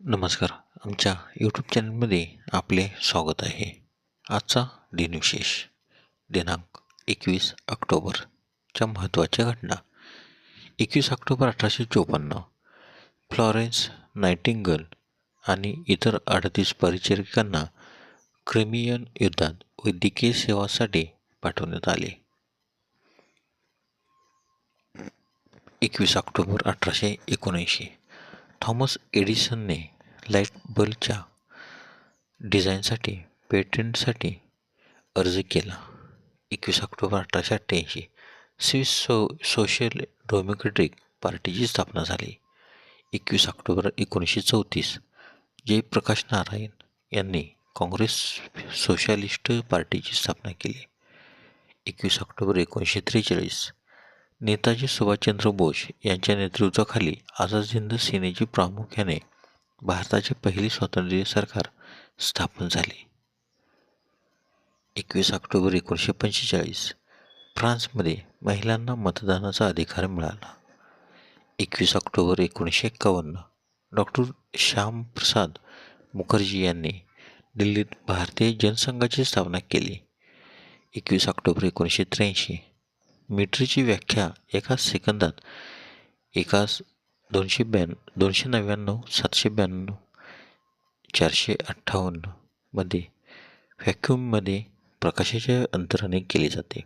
नमस्कार. आमच्या यूट्यूब चॅनलमध्ये आपले स्वागत आहे. आजचा दिनविशेष दिनांक एकवीस ऑक्टोबरच्या महत्त्वाच्या घटना. एकवीस ऑक्टोबर अठराशे चोपन्न फ्लॉरेन्स नायटिंगल आणि इतर अडतीस परिचारिकांना क्रिमियन युद्धात वैद्यकीय सेवासाठी पाठवण्यात आले. एकवीस ऑक्टोबर अठराशे एकोणऐंशी थॉमस एडिसनने लाइट बल्बच्या डिझाईनसाठी पेटंटसाठी अर्ज केला. एकवीस ऑक्टोबर अठराशे अठ्ठ्याऐंशी स्विस सो सोशल डेमोक्रेटिक पार्टीची स्थापना झाली. एकवीस ऑक्टोबर एकोणीसशे चौतीस जयप्रकाश नारायण यांनी काँग्रेस सोशलिस्ट पार्टीची स्थापना केली. एकवीस ऑक्टोबर एकोणीसशे त्रेचाळीस नेताजी सुभाषचंद्र बोस यांच्या नेतृत्वाखाली आझाद हिंद सेनेची प्रामुख्याने भारताचे पहिले स्वातंत्र्य सरकार स्थापन झाले. एकवीस ऑक्टोबर एकोणीसशे पंचेचाळीस फ्रान्समध्ये महिलांना मतदानाचा अधिकार मिळाला. एकवीस ऑक्टोबर एकोणीसशे एक्कावन्न डॉक्टर श्यामप्रसाद मुखर्जी यांनी दिल्लीत भारतीय जनसंघाची स्थापना केली. एकवीस ऑक्टोबर एकोणीसशे त्र्याऐंशी मीटरची व्याख्या एका सेकंदात एकास दोनशे ब्याण्णव दोनशे नव्याण्णव सातशे ब्याण्णव चारशे अठ्ठावन्नमध्ये व्हॅक्यूममध्ये प्रकाशाच्या अंतराने केली जाते.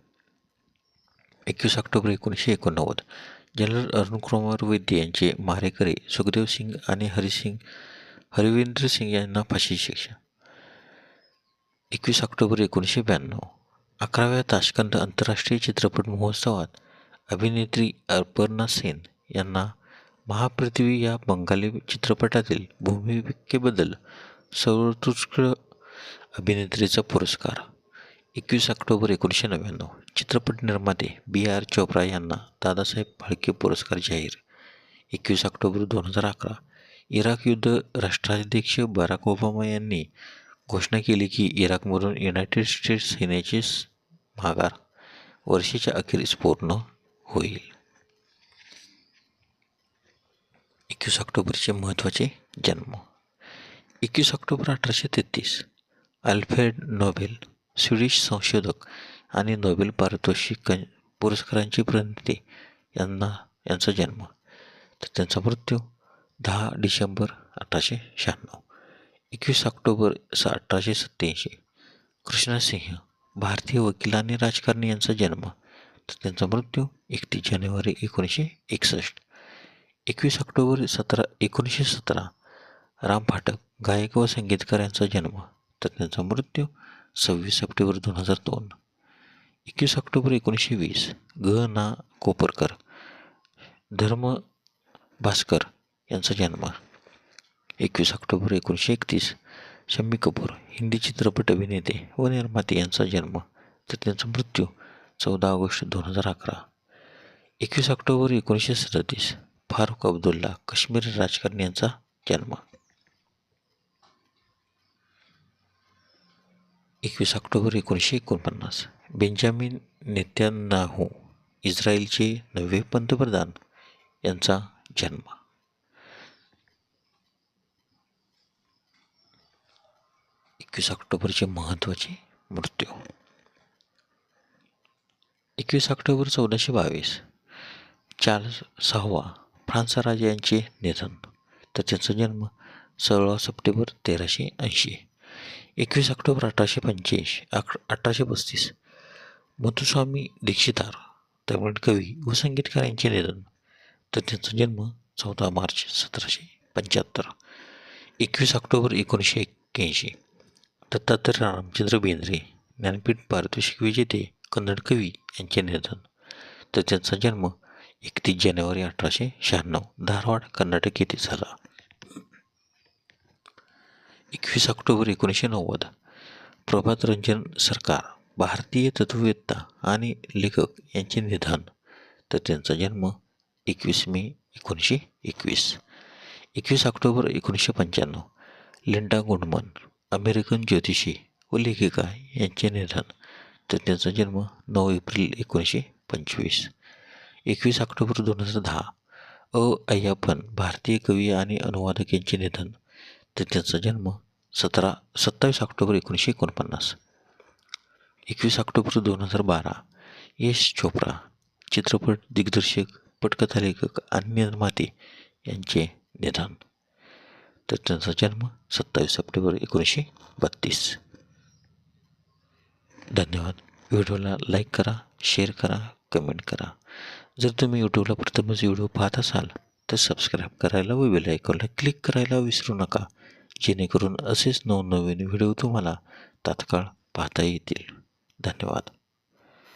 एकवीस ऑक्टोबर एकोणीसशे एकोणनव्वद जनरल अरुण कुमार वैद्य यांचे मारेकरी सुखदेव सिंग आणि हरिसिंग हरविंद्र सिंग यांना फाशी शिक्षा. एकवीस ऑक्टोबर एकोणीसशे ब्याण्णव अकराव्या ताशकंद आंतरराष्ट्रीय चित्रपट महोत्सवात अभिनेत्री अर्पर्णा सेन यांना महापृथ्वी या बंगाली चित्रपटातील भूमिकेबद्दल सर्वोत्कृष्ट अभिनेत्रीचा पुरस्कार. एकवीस ऑक्टोबर एकोणीसशे नव्याण्णव चित्रपट निर्माते बी आर चोप्रा यांना दादासाहेब फाळके पुरस्कार जाहीर. एकवीस ऑक्टोबर दोन हजार अकरा इराक युद्ध राष्ट्राध्यक्ष बराक ओबामा यांनी घोषणा केली की इराकमधून युनायटेड स्टेट्स सेनेचे माघार वर्षाच्या अखेरीस पूर्ण होईल. एकवीस ऑक्टोबरचे महत्त्वाचे जन्म. एकवीस ऑक्टोबर अठराशे तेहतीस अल्फ्रेड नोबेल स्वीडिश संशोधक आणि नोबेल पारितोषिक पुरस्कारांचे प्रणिती यांना यांचा जन्म. तर त्यांचा मृत्यू दहा डिसेंबर अठराशे शहाण्णव. एकवीस ऑक्टोबर स अठराशे सत्त्याऐंशी कृष्णसिंह भारतीय वकील आणि राजकारणी यांचा जन्म. तर त्यांचा मृत्यू एकतीस जानेवारी एकोणीसशे एकसष्ट. एकवीस ऑक्टोबर सतरा एकोणीसशे सतरा. राम फाटक गायक व संगीतकार यांचा जन्म. तर त्यांचा मृत्यू सव्वीस सप्टेंबर दोन हजार दोन. एकवीस ऑक्टोबर एकोणीसशे वीस. ग ना कोपरकर. धर्म भास्कर यांचा जन्म. एकवीस ऑक्टोबर एकोणीसशे एकतीस. शम्मी कपूर हिंदी चित्रपट अभिनेते व निर्माते यांचा जन्म तर त्यांचा मृत्यू चौदा ऑगस्ट दोन हजार अकरा. एकवीस ऑक्टोबर एकोणीसशे सदतीस फारुख अब्दुल्ला काश्मीरी राजकारणी यांचा जन्म. एकवीस ऑक्टोबर एकोणीसशे एकोणपन्नास बेंजामिन नेत्यानाहू इस्रायलचे नवे पंतप्रधान यांचा जन्म. एकवीस ऑक्टोबरचे महत्त्वाचे मृत्यू. एकवीस ऑक्टोबर चौदाशे बावीस. चार्ल्स सहावा फ्रान्स राजा यांचे निधन. तर त्यांचा जन्म सोळा सप्टेंबर तेराशे ऐंशी. एकवीस ऑक्टोबर अठराशे पंच्याऐंशी अक अठराशे पस्तीस. मधुस्वामी दीक्षितार तमिळ कवी व संगीतकार यांचे निधन. तर त्यांचा जन्म चौदा मार्च सतराशे पंच्याहत्तर. एकवीस ऑक्टोबर एकोणीसशे एक्क्याऐंशी. दत्तात्रय रामचंद्र बेंद्रे ज्ञानपीठ पारितोषिक विजेते कन्नड कवी यांचे निधन. तर त्यांचा जन्म एकतीस जानेवारी अठराशे शहाण्णव धारवाड कर्नाटक येथे झाला. एकवीस ऑक्टोबर एकोणीसशे नव्वद प्रभात रंजन सरकार भारतीय तत्ववेत्ता आणि लेखक यांचे निधन. तर त्यांचा जन्म एकवीस मे एकोणीसशे एकवीस. एकवीस ऑक्टोबर एकोणीसशे पंच्याण्णव लिंडा गुंडमन अमेरिकन ज्योतिषी व लेखिका यांचे निधन तर त्यांचा जन्म नऊ एप्रिल एकोणीसशे पंचवीस. एकवीस ऑक्टोबर दोन हजार दहा. अ. अय्यापन भारतीय कवी आणि अनुवादक यांचे निधन तर त्यांचा जन्म सतरा सत्तावीस ऑक्टोबर एकोणीसशे एकोणपन्नास. एकवीस ऑक्टोबर दोन हजार बारा. यश चोप्रा चित्रपट दिग्दर्शक पटकथा लेखक आणि निर्माते यांचे निधन. तर त्यांचा जन्म सत्तावीस सप्टेंबर एकोणीसशे बत्तीस. धन्यवाद. व्हिडिओला लाईक करा शेअर करा कमेंट करा. जर तुम्ही यूट्यूबला प्रथमच व्हिडिओ पाहत असाल तर सबस्क्राईब करायला व बेल आयकॉनला क्लिक करायला विसरू नका जेणेकरून असेच नवनवीन व्हिडिओ तुम्हाला तात्काळ पाहता येतील. धन्यवाद.